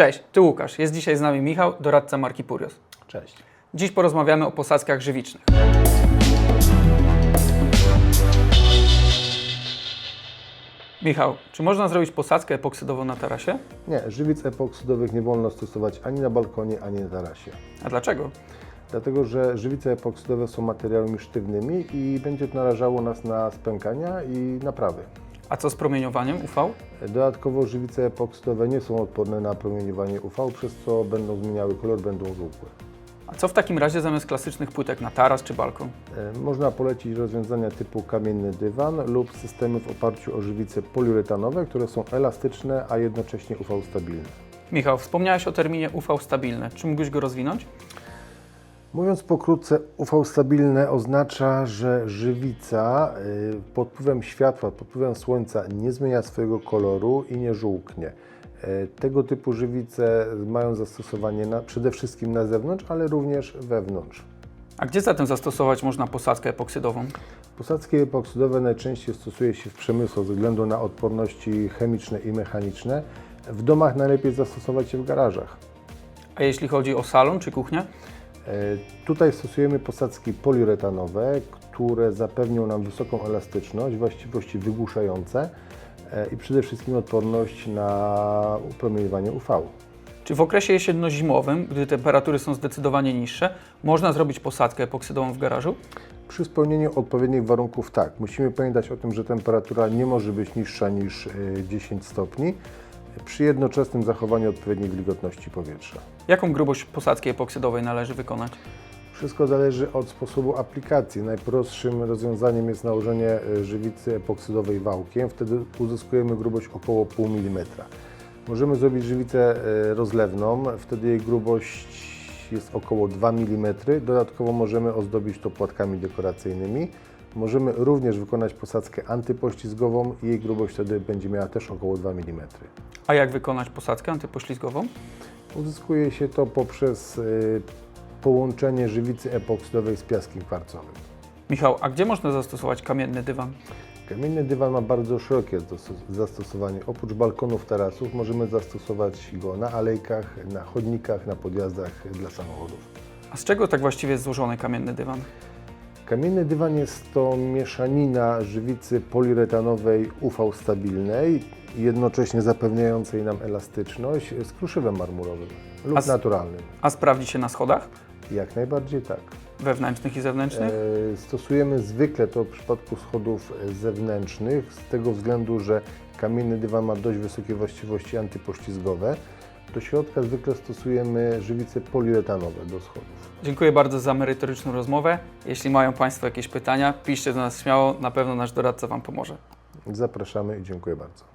Cześć, tu Łukasz. Jest dzisiaj z nami Michał, doradca marki Purios. Cześć. Dziś porozmawiamy o posadzkach żywicznych. Michał, czy można zrobić posadzkę epoksydową na tarasie? Nie, żywic epoksydowych nie wolno stosować ani na balkonie, ani na tarasie. A dlaczego? Dlatego, że żywice epoksydowe są materiałami sztywnymi i będzie to narażało nas na spękania i naprawy. A co z promieniowaniem UV? Dodatkowo żywice epoksydowe nie są odporne na promieniowanie UV, przez co będą zmieniały kolor, będą żółkłe. A co w takim razie zamiast klasycznych płytek na taras czy balkon? E, Można polecić rozwiązania typu kamienny dywan lub systemy w oparciu o żywice poliuretanowe, które są elastyczne, a jednocześnie UV stabilne. Michał, wspomniałeś o terminie UV stabilne. Czy mógłbyś go rozwinąć? Mówiąc pokrótce, UV stabilne oznacza, że żywica y, pod wpływem światła, pod wpływem słońca nie zmienia swojego koloru i nie żółknie. Y, Tego typu żywice mają zastosowanie na, przede wszystkim na zewnątrz, ale również wewnątrz. A gdzie zatem zastosować można posadzkę epoksydową? Posadzki epoksydowe najczęściej stosuje się w przemysłu ze względu na odporności chemiczne i mechaniczne. W domach najlepiej zastosować je w garażach. A jeśli chodzi o salon czy kuchnię? E, Tutaj stosujemy posadzki poliuretanowe, które zapewnią nam wysoką elastyczność, właściwości wygłuszające e, i przede wszystkim odporność na promieniowanie UV. Czy w okresie jesienno-zimowym, gdy temperatury są zdecydowanie niższe, można zrobić posadzkę epoksydową w garażu? Przy spełnieniu odpowiednich warunków tak, musimy pamiętać o tym, że temperatura nie może być niższa niż e, 10 stopni przy jednoczesnym zachowaniu odpowiedniej wilgotności powietrza. Jaką grubość posadzki epoksydowej należy wykonać? Wszystko zależy od sposobu aplikacji. Najprostszym rozwiązaniem jest nałożenie e, żywicy epoksydowej wałkiem. Wtedy uzyskujemy grubość około 0,5 mm. Możemy zrobić żywicę e, rozlewną, wtedy jej grubość jest około 2 mm. Dodatkowo możemy ozdobić to płatkami dekoracyjnymi. Możemy również wykonać posadzkę antypoślizgową. Jej grubość wtedy będzie miała też około 2 mm. A jak wykonać posadzkę antypoślizgową? Uzyskuje się to poprzez y, połączenie żywicy epoksydowej z piaskiem kwarcowym. Michał, a gdzie można zastosować kamienny dywan? Kamienny dywan ma bardzo szerokie zastos- zastosowanie. Oprócz balkonów, tarasów możemy zastosować go na alejkach, na chodnikach, na podjazdach dla samochodów. A z czego tak właściwie jest złożony kamienny dywan? Kamienny dywan jest to mieszanina żywicy poliuretanowej UV stabilnej, jednocześnie zapewniającej nam elastyczność z kruszywem marmurowym lub A naturalnym. A sprawdzi się na schodach? Jak najbardziej tak. Wewnętrznych i zewnętrznych? E, Stosujemy zwykle to w przypadku schodów zewnętrznych, z tego względu, że kamienny dywan ma dość wysokie właściwości antypoślizgowe. Do środka zwykle stosujemy żywice poliuretanowe do schodów. Dziękuję bardzo za merytoryczną rozmowę. Jeśli mają Państwo jakieś pytania, piszcie do nas śmiało, na pewno nasz doradca Wam pomoże. Zapraszamy i dziękuję bardzo.